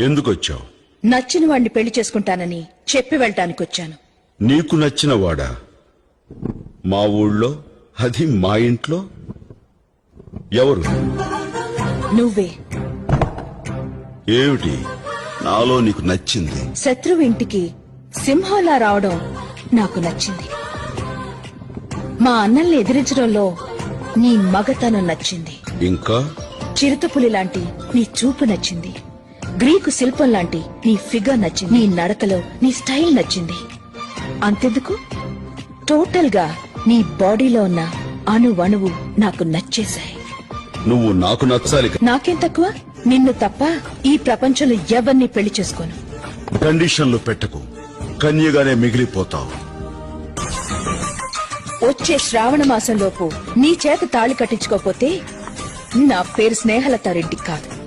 ఎందుకొచ్చావు? నచ్చిన వాణ్ణి పెళ్ళి చేసుకుంటానని చెప్పి వెళ్ళటానికి వచ్చాను నీకు నచ్చిన వాడా? మా ఊళ్ళో? అది మా ఇంట్లో? ఎవరు? నువ్వే. ఏమిటి? నాలో నీకు నచ్చింది. శత్రువు ఇంటికి సింహంలా రావడం నాకు నచ్చింది. మా అన్నల్ని ఎదిరించడంలో నీ మగతనం నచ్చింది. ఇంకా? చిరుతపులి లాంటి నీ చూపు నచ్చింది. గ్రీకు శిల్పం లాంటి నీ ఫిగర్ నచ్చింది. నీ నడకలో నీ స్టైల్ నచ్చింది. అంతెందుకు? టోటల్గా నీ బాడీలో ఉన్న అణువణువు నాకు నచ్చేశాయి. నువ్వు నాకు నచ్చాలి నాకేం తక్కువ? నిన్ను తప్ప ఈ ప్రపంచంలో ఎవరిని పెళ్ళి చేసుకోను? కండిషన్లు పెట్టకు. కన్యగానే మిగిలిపోతావు. వచ్చే శ్రావణ మాసంలోపు నీ చేత తాళి కట్టించుకోపోతే నా పేరు స్నేహలతారెడ్డి కాదు.